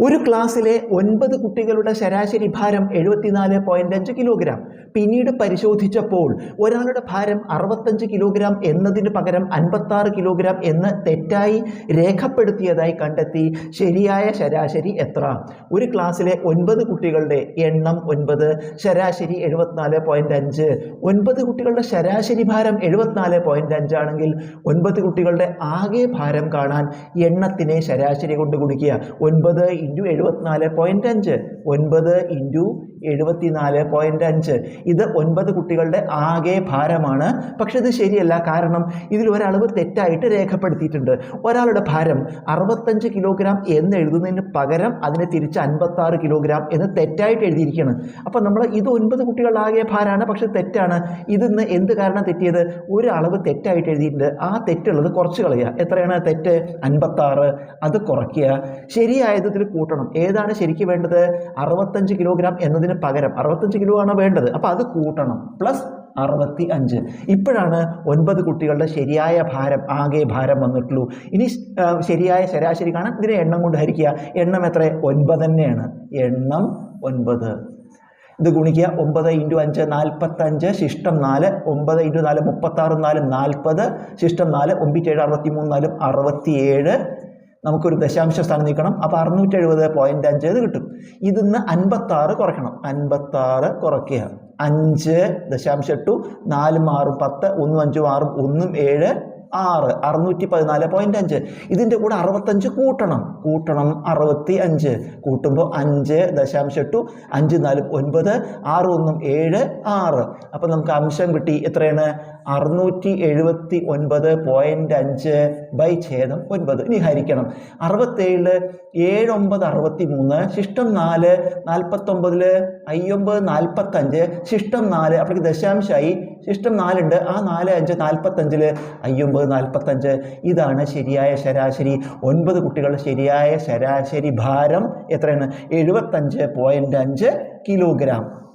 ഒരു ക്ലാസ്സിലെ ഒൻപത് കുട്ടികളുടെ ശരാശരി ഭാരം എഴുപത്തിനാല് പോയിന്റ് അഞ്ച് കിലോഗ്രാം പിന്നീട് പരിശോധിച്ചപ്പോൾ ഒരാളുടെ ഭാരം അറുപത്തഞ്ച് കിലോഗ്രാം എന്നതിന് പകരം അൻപത്താറ് കിലോഗ്രാം എന്ന് തെറ്റായി രേഖപ്പെടുത്തിയതായി കണ്ടെത്തി. ശരിയായ ശരാശരി എത്ര? ഒരു ക്ലാസ്സിലെ ഒൻപത് കുട്ടികളുടെ എണ്ണം ഒൻപത് ശരാശരി എഴുപത്തിനാല് പോയിന്റ് അഞ്ച്. ഒൻപത് കുട്ടികളുടെ ശരാശരി ഭാരം എഴുപത്തിനാല് പോയിന്റ് അഞ്ചാണെങ്കിൽ ഒൻപത് കുട്ടികളുടെ ആകെ ഭാരം കാണാൻ എണ്ണത്തിനെ ശരാശരി കൊണ്ട് ഗുണിക്കുക. ഒൻപത് ഇന്റു എഴുപത്തിനാല് പോയിന്റ് അഞ്ച്. ഒൻപത് ഇന്റു എഴുപത്തിനാല് പോയിന്റ് അഞ്ച്. ഇത് ഒൻപത് കുട്ടികളുടെ ആകെ ഭാരമാണ്. പക്ഷെ ഇത് ശരിയല്ല. കാരണം ഇതിൽ ഒരളവ് തെറ്റായിട്ട് രേഖപ്പെടുത്തിയിട്ടുണ്ട്. ഒരാളുടെ ഭാരം അറുപത്തഞ്ച് കിലോഗ്രാം എന്ന് എഴുതുന്നതിന് പകരം അതിനെ തിരിച്ച് അൻപത്താറ് കിലോഗ്രാം എന്ന് തെറ്റായിട്ട് എഴുതിയിരിക്കുകയാണ്. അപ്പോൾ നമ്മൾ ഇത് ഒൻപത് കുട്ടികളുടെ ആകെ ഭാരമാണ് പക്ഷെ തെറ്റാണ്. ഇതിന്ന് എന്ത് കാരണം തെറ്റിയത്? ഒരു അളവ് തെറ്റായിട്ട് എഴുതിയിട്ടുണ്ട്. ആ തെറ്റുള്ളത് കുറച്ച് കളയുക. എത്രയാണ് തെറ്റ്? അൻപത്താറ്. അത് കുറയ്ക്കുക. ശരിയായതിൽ കൂട്ടണം. ഏതാണ് ശരിക്കും വേണ്ടത്? അറുപത്തഞ്ച് കിലോഗ്രാം എന്നതിന് പകരം അറുപത്തഞ്ച് കിലോ ആണ് വേണ്ടത്. അപ്പോൾ അത് കൂട്ടണം. പ്ലസ് അറുപത്തി അഞ്ച് ഇപ്പോഴാണ് ഒൻപത് കുട്ടികളുടെ ശരിയായ ഭാരം ആകെ ഭാരം വന്നിട്ടുള്ളൂ. ഇനി ശരിയായ ശരാശരി കാണാൻ ഇതിനെ എണ്ണം കൊണ്ട് ഹരിക്കുക. എണ്ണം എത്ര? ഒൻപത് തന്നെയാണ്. എണ്ണം ഒൻപത്. ഇത് ഗുണിക്കുക. ഒമ്പത് ഇന്റു അഞ്ച് നാൽപ്പത്തഞ്ച്. ശിഷ്ടം നാല് ഒമ്പത് ഇന്റു നാല് മുപ്പത്താറ് നാല് നാൽപ്പത്. ശിഷ്ടം നാല് ഒമ്പത്തേഴ് അറുപത്തി മൂന്ന് നാലും അറുപത്തിയേഴ്. നമുക്കൊരു ദശാംശ സ്ഥാനം നീക്കണം. അപ്പോൾ അറുന്നൂറ്റി എഴുപത് പോയിന്റ് അഞ്ച് ഇത് കിട്ടും. ഇതിന്ന് അൻപത്താറ് കുറയ്ക്കണം. അൻപത്താറ് കുറയ്ക്കുക. അഞ്ച് ദശാംശം എട്ടു നാലും ആറും പത്ത് ഒന്നും അഞ്ചും ആറും ഒന്നും ഏഴ് ആറ് അറുന്നൂറ്റി പതിനാല് പോയിന്റ് അഞ്ച്. ഇതിന്റെ കൂടെ അറുപത്തഞ്ച് കൂട്ടണം. കൂട്ടണം അറുപത്തി അഞ്ച് കൂട്ടുമ്പോൾ അഞ്ച് ദശാംശം എട്ടു അഞ്ച് നാലും ഒൻപത് ആറ് ഒന്നും ഏഴ് ആറ്. അപ്പം നമുക്ക് അംശം കിട്ടി. എത്രയാണ്? അറുന്നൂറ്റി എഴുപത്തി ഒൻപത് പോയിന്റ് അഞ്ച് ബൈ ഛേദം ഒൻപത്. ഇനി ഹരിക്കണം. അറുപത്തേഴിൽ ഏഴ് ഒമ്പത് അറുപത്തി മൂന്ന് ശിഷ്ടം നാല് നാൽപ്പത്തൊമ്പതിൽ അയ്യൊമ്പത് നാൽപ്പത്തഞ്ച് ശിഷ്ടം നാല് അപ്പോഴേക്ക് ദശാംശമായി ശിഷ്ടം നാലുണ്ട്. ആ നാല് അഞ്ച് നാൽപ്പത്തഞ്ചിൽ അയ്യൊമ്പത് നാൽപ്പത്തഞ്ച്. ഇതാണ് ശരിയായ ശരാശരി. ഒൻപത് കുട്ടികളുടെ ശരിയായ ശരാശരി ഭാരം എത്രയാണ്? എഴുപത്തഞ്ച് പോയിന്റ് അഞ്ച് കിലോഗ്രാം.